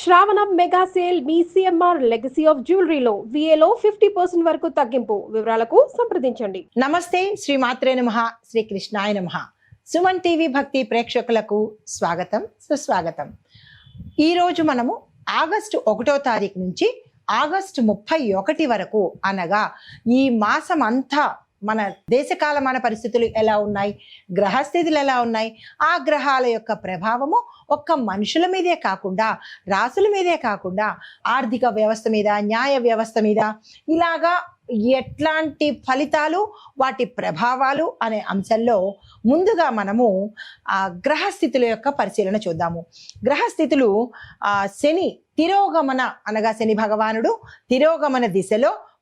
శ్రావణ mega sale మీ CMR legacy of జ్యువెలరీలో విఏలో ఫిఫ్టీ పర్సెంట్ వరకు తగ్గింపు వివరాలకు సంప్రదించండి. నమస్తే శ్రీ మాత్రే నమ శ్రీ కృష్ణాయ నమ. సుమన్ టీవీ భక్తి ప్రేక్షకులకు స్వాగతం సుస్వాగతం. ఈరోజు మనము ఆగస్టు ఒకటో తారీఖు నుంచి ఆగస్టు ముప్పై ఒకటి వరకు అనగా ఈ మాసం అంతా మన దేశకాలమాన పరిస్థితులు ఎలా ఉన్నాయి? గ్రహస్థితులు ఎలా ఉన్నాయి? ఆ గ్రహాల యొక్క ప్రభావము ఒక్క మనుషుల మీదే కాకుండా రాసుల మీదే కాకుండా ఆర్థిక వ్యవస్థ మీద న్యాయ వ్యవస్థ మీద ఇలాగా ఎట్లాంటి ఫలితాలు వాటి ప్రభావాలు అనే అంశంలో ముందుగా మనము ఆ గ్రహస్థితుల యొక్క పరిశీలన చూద్దాము. గ్రహస్థితులు ఆ శని తిరోగమన అనగా శని భగవానుడు తిరోగమన దిశలో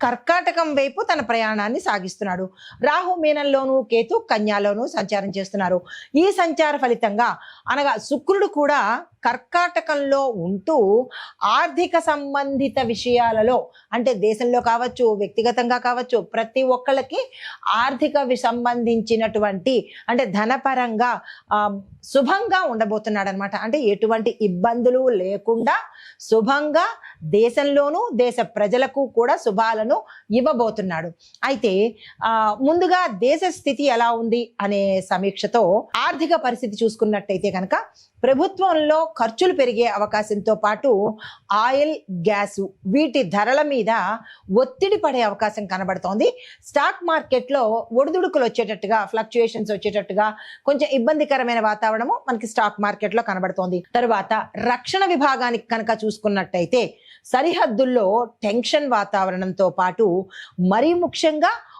కర్కాటకం వైపు తన ప్రయాణాన్ని సాగిస్తున్నాడు. రాహు మీనంలోను కేతు కన్యాలోను సంచారం చేస్తున్నారు. ఈ సంచార ఫలితంగా అనగా శుక్రుడు కూడా కర్కాటకంలో ఉంటూ ఆర్థిక సంబంధిత విషయాలలో అంటే దేశంలో కావచ్చు వ్యక్తిగతంగా కావచ్చు ప్రతి ఒక్కళ్ళకి ఆర్థిక సంబంధించినటువంటి అంటే ధనపరంగా శుభంగా ఉండబోతున్నాడు అనమాట అంటే ఎటువంటి ఇబ్బందులు లేకుండా శుభంగా దేశంలోనూ దేశ ప్రజలకు కూడా శుభాలను ఇవ్వబోతున్నాడు. అయితే ముందుగా దేశ స్థితి ఎలా ఉంది అనే సమీక్షతో ఆర్థిక పరిస్థితి చూసుకున్నట్టయితే కనుక ప్రభుత్వంలో ఖర్చులు పెరిగే అవకాశంతో పాటు ఆయిల్ గ్యాసు వీటి ధరల మీద ఒత్తిడి పడే అవకాశం కనబడుతోంది. స్టాక్ మార్కెట్లో ఒడిదుడుకులు వచ్చేటట్టుగా ఫ్లక్చుయేషన్స్ వచ్చేటట్టుగా కొంచెం ఇబ్బందికరమైన వాతావరణము మనకి స్టాక్ మార్కెట్లో కనబడుతోంది. తర్వాత రక్షణ విభాగానికి కనుక చూసుకున్నట్టయితే సరిహద్దుల్లో టెన్షన్ వాతావరణంతో పాటు మరీ ముఖ్యంగా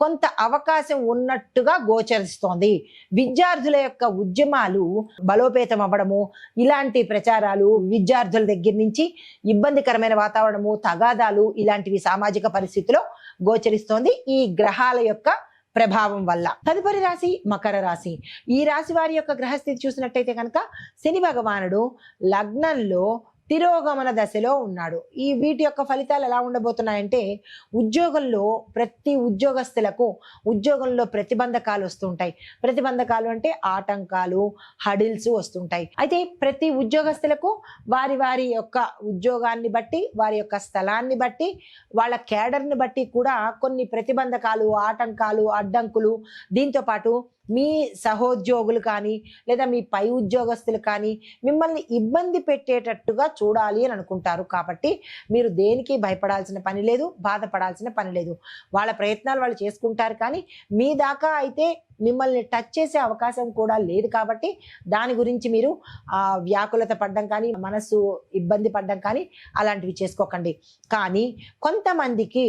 కొంత అవకాశం ఉన్నట్టుగా గోచరిస్తోంది. విద్యార్థుల యొక్క ఉద్యమాలు బలోపేతం అవ్వడము ఇలాంటి ప్రచారాలు విద్యార్థుల దగ్గర నుంచి ఇబ్బందికరమైన వాతావరణము తగాదాలు ఇలాంటివి సామాజిక పరిస్థితిలో గోచరిస్తోంది ఈ గ్రహాల యొక్క ప్రభావం వల్ల. తదుపరి రాశి మకర రాశి. ఈ రాశి వారి యొక్క గ్రహస్థితి చూసినట్టయితే కనుక శని భగవానుడు లగ్నంలో తిరోగమన దశలో ఉన్నాడు. ఈ వీటి యొక్క ఫలితాలు ఎలా ఉండబోతున్నాయంటే ఉద్యోగంలో ప్రతి ఉద్యోగస్తులకు ఉద్యోగంలో ప్రతిబంధకాలు వస్తుంటాయి. ప్రతిబంధకాలు అంటే ఆటంకాలు హడిల్స్ వస్తుంటాయి. అయితే ప్రతి ఉద్యోగస్తులకు వారి వారి యొక్క ఉద్యోగాన్ని బట్టి వారి యొక్క స్థలాన్ని బట్టి వాళ్ళ కేడర్ని బట్టి కూడా కొన్ని ప్రతిబంధకాలు ఆటంకాలు అడ్డంకులు దీంతో పాటు మీ సహోద్యోగులు కానీ లేదా మీ పై ఉద్యోగస్తులు కానీ మిమ్మల్ని ఇబ్బంది పెట్టేటట్టుగా చూడాలి అని అనుకుంటారు. కాబట్టి మీరు దేనికి భయపడాల్సిన పని లేదు బాధపడాల్సిన పని లేదు. వాళ్ళ ప్రయత్నాలు వాళ్ళు చేసుకుంటారు కానీ మీ దాకా అయితే మిమ్మల్ని టచ్ చేసే అవకాశం కూడా లేదు కాబట్టి దాని గురించి మీరు ఆ, వ్యాకులత పడ్డం కానీ మనసు ఇబ్బంది పడ్డం కానీ అలాంటివి చేసుకోకండి. కానీ కొంతమందికి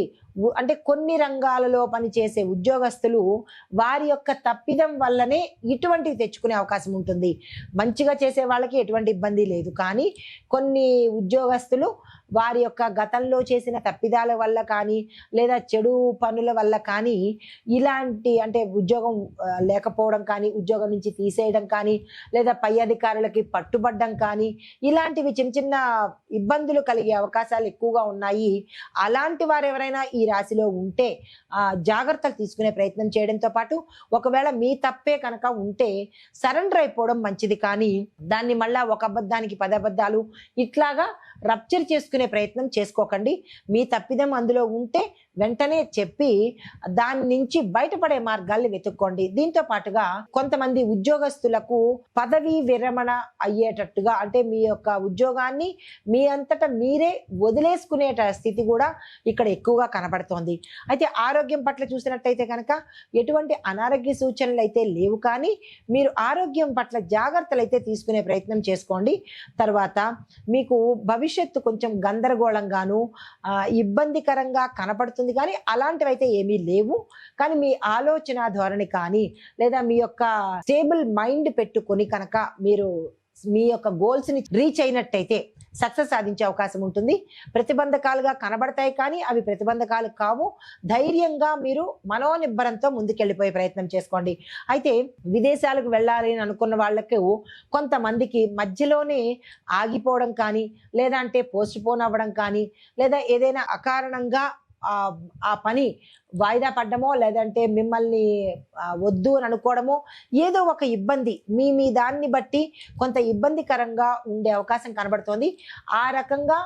అంటే కొన్ని రంగాలలో పనిచేసే ఉద్యోగస్తులు వారి యొక్క తప్పిదం వల్లనే ఇటువంటివి తెచ్చుకునే అవకాశం ఉంటుంది. మంచిగా చేసే వాళ్ళకి ఎటువంటి ఇబ్బంది లేదు. కానీ కొన్ని ఉద్యోగస్తులు వారి యొక్క గతంలో చేసిన తప్పిదాల వల్ల కానీ లేదా చెడు పనుల వల్ల కానీ ఇలాంటి అంటే ఉద్యోగం లేకపోవడం కానీ ఉద్యోగం నుంచి తీసేయడం కానీ లేదా పై అధికారులకి పట్టుబడ్డం కానీ ఇలాంటివి చిన్న చిన్న ఇబ్బందులు కలిగే అవకాశాలు ఎక్కువగా ఉన్నాయి. అలాంటి వారు ఎవరైనా ఈ రాశిలో ఉంటే ఆ, జాగ్రత్తలు తీసుకునే ప్రయత్నం చేయడంతో పాటు ఒకవేళ మీ తప్పే కనుక ఉంటే సరెండర్ అయిపోవడం మంచిది కానీ దాన్ని మళ్ళా ఒక అబద్ధానికి పది అబద్ధాలు ఇట్లాగా రప్చర్ చేసుకునే ప్రయత్నం చేసుకోకండి. మీ తప్పిదం అందులో ఉంటే వెంటనే చెప్పి దాని నుంచి బయటపడే మార్గాల్ని వెతుక్కోండి. దీంతో పాటుగా కొంతమంది ఉద్యోగస్తులకు పదవీ విరమణ అయ్యేటట్టుగా అంటే మీ యొక్క ఉద్యోగాన్ని మీ అంతటా మీరే వదిలేసుకునే స్థితి కూడా ఇక్కడ ఎక్కువగా కనబడుతోంది. అయితే ఆరోగ్యం పట్ల చూసినట్టయితే కనుక ఎటువంటి అనారోగ్య సూచనలు అయితే లేవు కానీ మీరు ఆరోగ్యం పట్ల జాగ్రత్తలు అయితే తీసుకునే ప్రయత్నం చేసుకోండి. తర్వాత మీకు భవిష్యత్తు కొంచెం గందరగోళంగాను ఇబ్బందికరంగా కనపడుతుంది కానీ అలాంటివైతే ఏమీ లేవు. కానీ మీ ఆలోచన ధోరణి కానీ లేదా మీ యొక్క స్టేబుల్ మైండ్ పెట్టుకొని కనుక మీరు మీ యొక్క గోల్స్ని రీచ్ అయినట్టయితే సక్సెస్ సాధించే అవకాశం ఉంటుంది. ప్రతిబంధకాలుగా కనబడతాయి కానీ అవి ప్రతిబంధకాలు కావు. ధైర్యంగా మీరు మనోనిబ్బరంతో ముందుకెళ్ళిపోయే ప్రయత్నం చేసుకోండి. అయితే విదేశాలకు వెళ్ళాలి అని అనుకున్న వాళ్ళకు కొంతమందికి మధ్యలోనే ఆగిపోవడం కానీ లేదా అంటే పోస్ట్ పోన్ అవ్వడం కానీ లేదా ఏదైనా అకారణంగా ఆ పని వాయిదా పడ్డమో లేదంటే మిమ్మల్ని వద్దు అని అనుకోవడమో ఏదో ఒక ఇబ్బంది. మీ మీ దాన్ని బట్టి కొంత ఇబ్బందికరంగా ఉండే అవకాశం కనబడుతోంది. ఆ రకంగా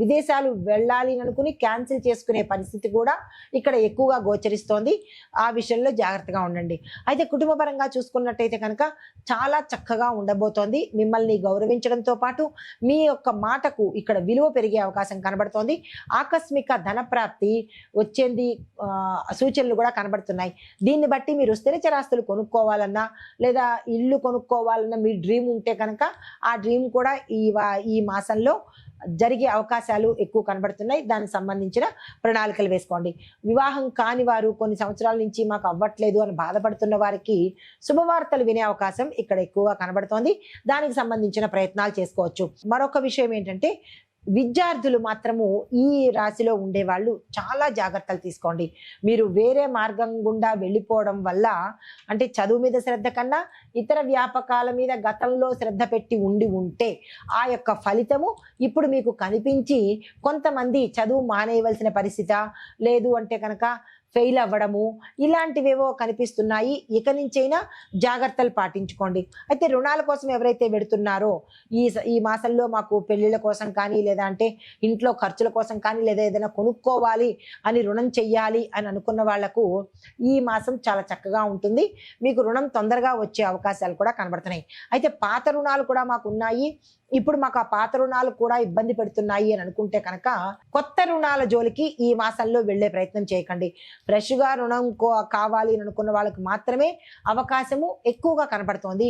విదేశాలు వెళ్ళాలి అనుకుని క్యాన్సిల్ చేసుకునే పరిస్థితి కూడా ఇక్కడ ఎక్కువగా గోచరిస్తోంది. ఆ విషయంలో జాగ్రత్తగా ఉండండి. అయితే కుటుంబపరంగా చూసుకున్నట్టయితే కనుక చాలా చక్కగా ఉండబోతోంది. మిమ్మల్ని గౌరవించడంతో పాటు మీ యొక్క మాటకు ఇక్కడ విలువ పెరిగే అవకాశం కనబడుతోంది. ఆకస్మిక ధనప్రాప్తి వచ్చేది సూచనలు కూడా కనబడుతున్నాయి. దీన్ని బట్టి మీరు స్థిరచరాస్తులు కొనుక్కోవాలన్నా లేదా ఇల్లు కొనుక్కోవాలన్నా మీ డ్రీమ్ ఉంటే కనుక ఆ డ్రీమ్ కూడా ఈ ఈ మాసంలో జరిగే అవకాశాలు ఎక్కువ కనబడుతున్నాయి. దానికి సంబంధించిన ప్రణాళికలు వేసుకోండి. వివాహం కాని వారు కొన్ని సంవత్సరాల నుంచి మాకు అవ్వట్లేదు అని బాధపడుతున్న వారికి శుభవార్తలు వినే అవకాశం ఇక్కడ ఎక్కువగా కనబడుతోంది. దానికి సంబంధించిన ప్రయత్నాలు చేసుకోవచ్చు. మరొక విషయం ఏంటంటే విద్యార్థులు మాత్రము ఈ రాశిలో ఉండే వాళ్ళు చాలా జాగ్రత్తలు తీసుకోండి. మీరు వేరే మార్గం గుండా వెళ్ళిపోవడం వల్ల అంటే చదువు మీద శ్రద్ధ కన్నా ఇతర వ్యాపకాల మీద గతంలో శ్రద్ధ పెట్టి ఉండి ఉంటే ఆ యొక్క ఫలితము ఇప్పుడు మీకు కనిపించి కొంతమంది చదువు మానేయవలసిన పరిస్థితి లేదు అంటే కనుక ఫెయిల్ అవ్వడము ఇలాంటివేవో కనిపిస్తున్నాయి. ఇక నుంచైనా జాగ్రత్తలు పాటించుకోండి. అయితే రుణాల కోసం ఎవరైతే పెడుతున్నారో ఈ ఈ మాసంలో మాకు పెళ్ళిళ్ళ కోసం కానీ లేదా అంటే ఇంట్లో ఖర్చుల కోసం కానీ లేదా ఏదైనా కొనుక్కోవాలి అని రుణం చెయ్యాలి అని అనుకున్న వాళ్ళకు ఈ మాసం చాలా చక్కగా ఉంటుంది. మీకు రుణం తొందరగా వచ్చే అవకాశాలు కూడా కనబడుతున్నాయి. అయితే పాత రుణాలు కూడా మాకు ఉన్నాయి. ఇప్పుడు మాకు ఆ పాత రుణాలు కూడా ఇబ్బంది పెడుతున్నాయి అని అనుకుంటే కనుక కొత్త రుణాల జోలికి ఈ మాసంలో వెళ్ళే ప్రయత్నం చేయకండి. ఫ్రెష్గా రుణం కో- కావాలి అని అనుకున్న వాళ్ళకి మాత్రమే అవకాశము ఎక్కువగా కనబడుతోంది.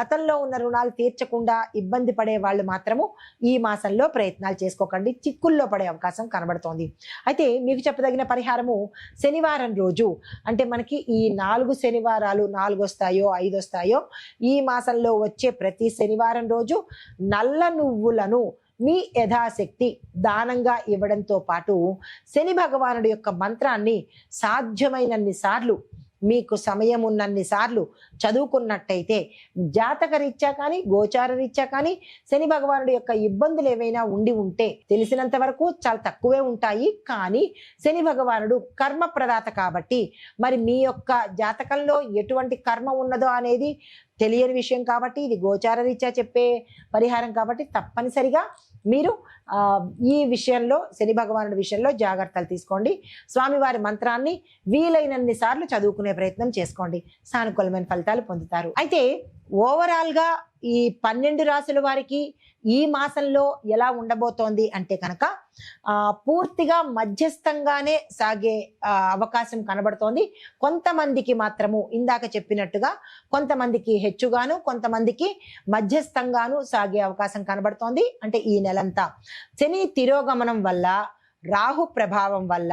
గతంలో ఉన్న రుణాలు తీర్చకుండా ఇబ్బంది పడే వాళ్ళు మాత్రము ఈ మాసంలో ప్రయత్నాలు చేసుకోకండి. చిక్కుల్లో పడే అవకాశం కనబడుతోంది. అయితే మీకు చెప్పదగిన పరిహారము శనివారం రోజు. అంటే మనకి ఈ నాలుగు శనివారాలు నాలుగు వస్తాయో ఐదు వస్తాయో ఈ మాసంలో వచ్చే ప్రతి శనివారం రోజు నల్ల నువ్వులను మీ యథాశక్తి దానంగా ఇవ్వడంతో పాటు శని భగవానుడి యొక్క మంత్రాన్ని సాధ్యమైనన్ని సార్లు మీకు సమయం ఉన్నన్ని సార్లు చదువుకున్నట్టయితే జాతక రీత్యా కానీ గోచార రీత్యా కానీ శని భగవానుడి యొక్క ఇబ్బందులు ఏవైనా ఉండి ఉంటే తెలిసినంత వరకు చాలా తక్కువే ఉంటాయి. కానీ శని భగవానుడు కర్మ ప్రదాత కాబట్టి మరి మీ యొక్క జాతకంలో ఎటువంటి కర్మ ఉన్నదో అనేది తెలియని విషయం కాబట్టి ఇది గోచార రీత్యా చెప్పే పరిహారం కాబట్టి తప్పనిసరిగా మీరు ఈ విషయంలో శని భగవానుడి విషయంలో జాగ్రత్తలు తీసుకోండి. స్వామివారి మంత్రాన్ని వీలైనన్ని సార్లు చదువుకునే ప్రయత్నం చేసుకోండి. సానుకూలమైన ఫలితాలు పొందుతారు. అయితే ఓవరాల్గా ఈ పన్నెండు రాసుల వారికి ఈ మాసంలో ఎలా ఉండబోతోంది అంటే కనుక పూర్తిగా మధ్యస్థంగానే సాగే అవకాశం కనబడుతోంది. కొంతమందికి మాత్రము ఇందాక చెప్పినట్టుగా కొంతమందికి హెచ్చుగాను కొంతమందికి మధ్యస్థంగాను సాగే అవకాశం కనబడుతోంది. అంటే ఈ నెలంతా శని తిరోగమనం వల్ల రాహు ప్రభావం వల్ల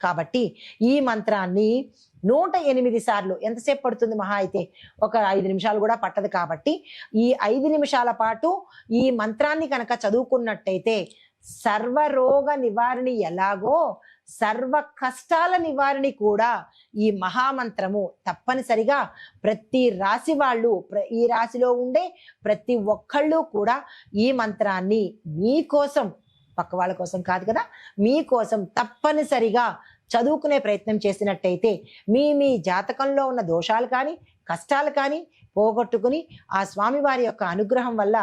కాబట్టి ఈ మంత్రాన్ని నూట ఎనిమిది సార్లు ఎంతసేపు పడుతుంది మహా అయితే? ఒక ఐదు నిమిషాలు కూడా పట్టదు కాబట్టి ఈ ఐదు నిమిషాల పాటు ఈ మంత్రాన్ని కనుక చదువుకున్నట్టయితే సర్వరోగ నివారణి ఎలాగో సర్వ కష్టాల నివారణి కూడా ఈ మహామంత్రము తప్పనిసరిగా ప్రతి రాశి వాళ్ళు ప్ర- ఈ రాశిలో ఉండే ప్రతి ఒక్కళ్ళు కూడా ఈ మంత్రాన్ని మీకోసం పక్క వాళ్ళ కోసం కాదు కదా? మీకోసం తప్పనిసరిగా చదువుకునే ప్రయత్నం చేసినట్టయితే మీ మీ జాతకంలో ఉన్న దోషాలు కానీ కష్టాలు కానీ పోగొట్టుకుని ఆ స్వామివారి యొక్క అనుగ్రహం వల్ల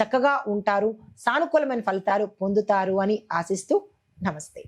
చక్కగా ఉంటారు సానుకూలమైన ఫలితాలు పొందుతారు అని ఆశిస్తూ నమస్తే.